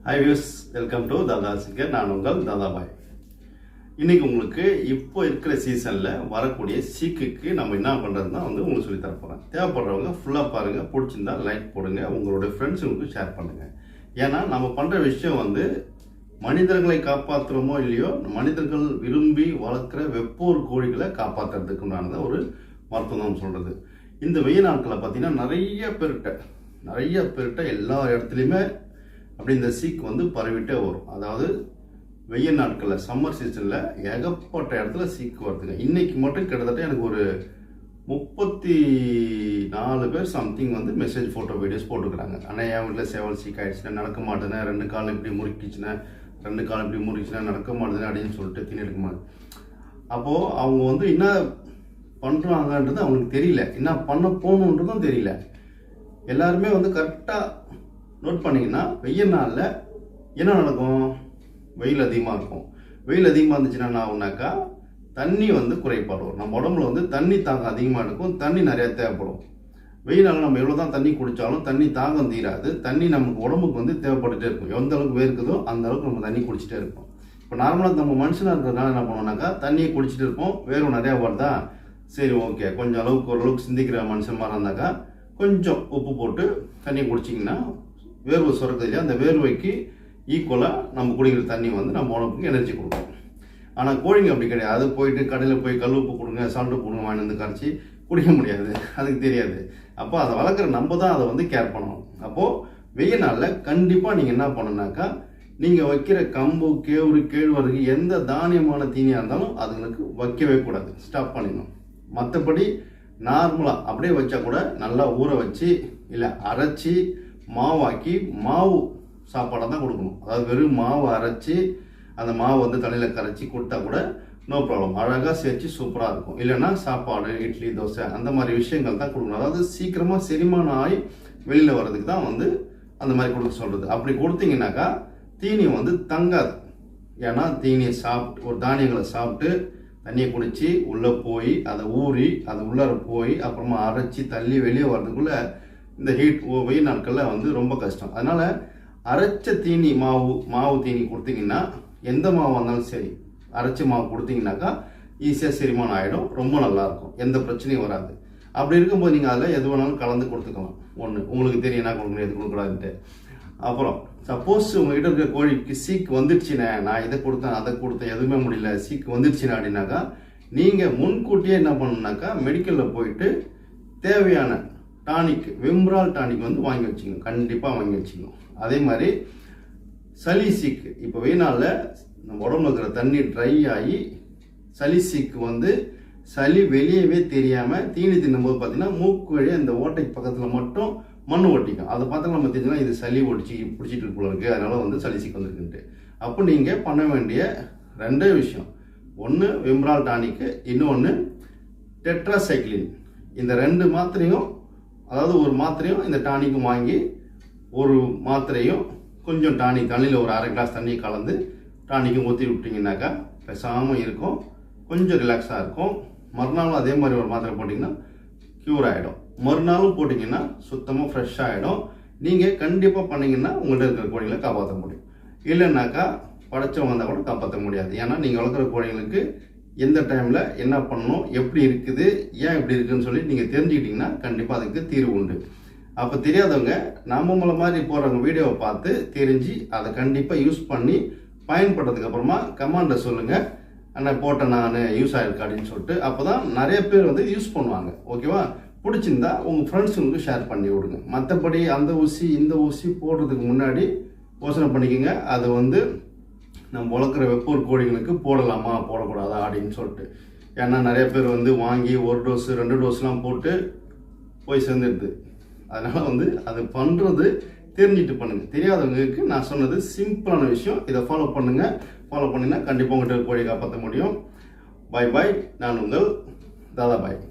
Hi views welcome to Dada singer நான் உங்கள் தாதாபாய் இன்னைக்கு உங்களுக்கு இப்போ இருக்கிற சீசனில் வரக்கூடிய சீக்குக்கு நம்ம என்ன பண்ணுறதுனா வந்து உங்களுக்கு சொல்லி தரப்போகிறேன் தேவைப்படுறவங்க ஃபுல்லாக பாருங்கள் பிடிச்சிருந்தா லைக் போடுங்க. உங்களுடைய ஃப்ரெண்ட்ஸுங்களுக்கு ஷேர் பண்ணுங்கள் ஏன்னா நம்ம பண்ணுற விஷயம் வந்து மனிதர்களை காப்பாற்றுறோமோ இல்லையோ மனிதர்கள் விரும்பி வளர்க்குற வெப்போர் கோழிகளை காப்பாற்றுறதுக்கு உண்டானது ஒரு மருத்துவம் சொல்கிறது இந்த வெயில் நாட்களில் பார்த்தீங்கன்னா நிறைய பேர்கிட்ட நிறைய பேர்கிட்ட எல்லா இடத்துலையுமே அப்படி இந்த சீக் வந்து பரவிட்டே வரும். அதாவது வெயில் நாட்களில் சம்மர் சீசனில் ஏகப்பட்ட இடத்துல சீக்கு வருதுங்க. இன்னைக்கு மட்டும் கிட்டத்தட்ட எனக்கு ஒரு முப்பத்தி நாலு பேர் சம்திங் வந்து மெசேஜ் ஃபோட்டோ வீடியோஸ் போட்டுக்கிறாங்க ஆனால் என் வீட்டில் சேவல் சீக் ஆகிடுச்சுன்னா நடக்க மாட்டேனே ரெண்டு காலம் இப்படி முறுக்கிச்சுன்னா ரெண்டு காலம் இப்படி முறுக்கிச்சுன்னா நடக்க மாட்டேனே அப்படின்னு சொல்லிட்டு தீனி எடுக்க மாட்டேன். அப்போது அவங்க வந்து என்ன பண்ணுறாங்கன்றது அவங்களுக்கு தெரியல. என்ன பண்ண போகணுன்றதும் தெரியல. எல்லாருமே வந்து கரெக்டாக நோட் பண்ணிங்கன்னா வெயில் நாளில் என்ன நடக்கும்? வெயில் அதிகமாக இருக்கும். வெயில் அதிகமாக இருந்துச்சுன்னா என்ன ஆகுனாக்கா தண்ணி வந்து குறைபாடு வரும் நம்ம உடம்புல வந்து தண்ணி தாக்கம் அதிகமாக இருக்கும் தண்ணி நிறையா தேவைப்படும். வெயிலால் நம்ம எவ்வளோ தான் தண்ணி குடித்தாலும் தண்ணி தாகம் தீராது. தண்ணி நமக்கு உடம்புக்கு வந்து தேவைப்பட்டுட்டே இருக்கும். எந்த அளவுக்கு வேர்க்குதோ அந்த அளவுக்கு நம்ம தண்ணி குடிச்சிட்டே இருக்கும் இப்போ நார்மலாக நம்ம மனுஷனாக இருக்கிறதுனால என்ன பண்ணுவோம்னாக்கா தண்ணியை குடிச்சிட்டு இருப்போம். வேர்வை நிறையா வருதா? சரி ஓகே. கொஞ்சம் அளவுக்கு ஓரளவுக்கு சிந்திக்கிற மனுஷன் மாதிரி இருந்தாக்கா கொஞ்சம் உப்பு போட்டு தண்ணி குடிச்சிங்கன்னா வேர்வை சுரக்குது இல்லையா அந்த வேர்வைக்கு ஈக்குவலாக நம்ம குடிக்கிற தண்ணி வந்து நம்ம உடம்புக்கு எனர்ஜி கொடுக்கும். ஆனால் கோழிங்க அப்படி கிடையாது. அது போயிட்டு கடையில் போய் கல் உப்பு கொடுங்க சால்ட் கொடுங்க வாங்கி வந்து கரைச்சி குடிக்க முடியாது. அதுக்கு தெரியாது. அப்போ அதை வளர்க்குற நம்ம தான் அதை வந்து கேர் பண்ணணும். அப்போது வெயில் நாளில் கண்டிப்பாக நீங்கள் என்ன பண்ணணுனாக்கா நீங்கள் வைக்கிற கம்பு கேவுரு கேழ்வரகு எந்த தானியமான தீனியாக இருந்தாலும் அதுங்களுக்கு வைக்கவே கூடாது. ஸ்டாப் பண்ணிடணும். மற்றபடி நார்மலாக அப்படியே வச்சா கூட நல்லா ஊற வச்சு இல்லை அரைச்சி மாவாக்கி மாவு சாப்பாடை தான் கொடுக்கணும். அதாவது வெறும் மாவு அரைச்சி அந்த மாவு வந்து தலையில் கரைச்சி கொடுத்தா கூட நோ ப்ராப்ளம் அழகாக சேர்த்து சூப்பராக இருக்கும். இல்லைன்னா சாப்பாடு இட்லி தோசை அந்த மாதிரி விஷயங்கள் தான் கொடுக்கணும். அதாவது சீக்கிரமாக செரிமானம் ஆகி வெளியில் வர்றதுக்கு தான் வந்து அந்த மாதிரி கொடுக்க சொல்கிறது அப்படி கொடுத்தீங்கன்னாக்கா தீனி வந்து தங்காது. ஏன்னா தீனியை சாப்பிட்டு ஒரு தானியங்களை சாப்பிட்டு தண்ணியை குடித்து உள்ளே போய் அதை ஊறி அது உள்ளார போய் அப்புறமா அரைச்சி தள்ளி வெளியே வர்றதுக்குள்ளே இந்த ஹீட் வெயில் நாட்களில் வந்து ரொம்ப கஷ்டம். அதனால் அரைச்ச தீனி மாவு மாவு தீனி கொடுத்தீங்கன்னா எந்த மாவு வந்தாலும் சரி அரைச்ச மாவு கொடுத்தீங்கன்னாக்கா ஈஸியாக செரிமானம் ஆகிடும் ரொம்ப நல்லாயிருக்கும். எந்த பிரச்சனையும் வராது. அப்படி இருக்கும்போது நீங்கள் அதில் எது வேணாலும் கலந்து கொடுத்துக்கலாம். ஒன்று உங்களுக்கு தெரியும் என்ன கொடுக்கணும் எது கொடுக்கூடாதுன்ட்டு அப்புறம் சப்போஸ் உங்ககிட்ட இருக்க கோழிக்கு சீக் வந்துடுச்சுனே நான் இதை கொடுத்தேன் அதை கொடுத்தேன் எதுவுமே முடியல சீக் வந்துடுச்சுனே அப்படின்னாக்கா நீங்கள் முன்கூட்டியே என்ன பண்ணணுனாக்கா மெடிக்கலில் போயிட்டு தேவையான டானிக் விம்ரால் டானிக் வந்து வாங்கி வச்சுக்கணும். கண்டிப்பாக வாங்கி வச்சுக்கணும். அதே மாதிரி சளி சீக்கு இப்போ வெயினால நம்ம உடம்புல இருக்கிற தண்ணி ட்ரை ஆகி சளி சீக்கு வந்து சளி வெளியவே தெரியாமல் தீனி தின்னும்போது பார்த்தீங்கன்னா மூக்கு வழியாக இந்த ஓட்டைக்கு பக்கத்தில் மட்டும் மண் ஒட்டிக்கும். அதை பார்த்தா நம்ம தெரிஞ்சுன்னா இது சளி ஒடிச்சு பிடிச்சிட்டு போல இருக்கு. அதனால வந்து சளி சீக்கு வந்துருக்குன்ட்டு. அப்போ நீங்கள் பண்ண வேண்டிய ரெண்டே விஷயம். ஒன்று விம்ரால் டானிக்கு இன்னொன்று டெட்ராசைக்ளின். இந்த ரெண்டு மாத்திரையும் அதாவது ஒரு மாத்திரையும் இந்த டானிக்கும் வாங்கி ஒரு மாத்திரையும் கொஞ்சம் டானிக் தண்ணியில் ஒரு அரை கிளாஸ் தண்ணி கலந்து டானிக்கும் ஊற்றி விட்டிங்கனாக்கா பேசாமல் இருக்கும் கொஞ்சம் ரிலாக்ஸாக இருக்கும். மறுநாளும் அதே மாதிரி ஒரு மாத்திரை போட்டிங்கன்னா க்யூர் ஆகிடும் மறுநாளும் போட்டிங்கன்னா சுத்தமாக ஃப்ரெஷ்ஷாக ஆகிடும் நீங்கள் கண்டிப்பாக பண்ணிங்கன்னா உங்கள்கிட்ட இருக்கிற கோழிகளை காப்பாற்ற முடியும். இல்லைன்னாக்கா படைச்சவங்க வந்தால் கூட காப்பாற்ற முடியாது. ஏன்னா நீங்கள் வளர்க்குற கோழிங்களுக்கு எந்த டைமில் என்ன பண்ணணும் எப்படி இருக்குது ஏன் இப்படி இருக்குன்னு சொல்லி நீங்கள் தெரிஞ்சுக்கிட்டிங்கன்னா கண்டிப்பாக அதுக்கு தீர்வு உண்டு. அப்போ தெரியாதவங்க நம்ம மூல மாதிரி போகிறவங்க வீடியோவை பார்த்து தெரிஞ்சு அதை கண்டிப்பாக யூஸ் பண்ணி பயன்பட்டதுக்கு அப்புறமா கமாண்டை சொல்லுங்கள் அண்ணன் போட்டேன் நான் யூஸ் ஆகிருக்கு அப்படின்னு சொல்லிட்டு அப்போ தான் நிறைய பேர் வந்து யூஸ் பண்ணுவாங்க. ஓகேவா பிடிச்சிருந்தா உங்கள் ஃப்ரெண்ட்ஸுங்களுக்கு ஷேர் பண்ணி விடுங்க. மற்றபடி அந்த ஊசி இந்த ஊசி போடுறதுக்கு முன்னாடி யோசனை பண்ணிக்கோங்க. அது வந்து நம்ம வளர்க்குற வெப்பூர் கோழிகளுக்கு போடலாமா? போடக்கூடாதா? அப்படின்னு சொல்லிட்டு. ஏன்னா நிறைய பேர் வந்து வாங்கி ஒரு டோஸ் ரெண்டு டோஸ்லாம் போட்டு போய் சேர்ந்துடுது. அதனால் வந்து அது பண்ணுறது தெரிஞ்சுட்டு பண்ணுங்க. தெரியாதவங்களுக்கு நான் சொன்னது சிம்பிளான விஷயம். இதை ஃபாலோ பண்ணுங்க. ஃபாலோ பண்ணிங்கன்னா கண்டிப்பாக உங்கள்கிட்ட கோழி காப்பாற்ற முடியும். பாய் பாய் நான் உங்கள் தாதா பாய்.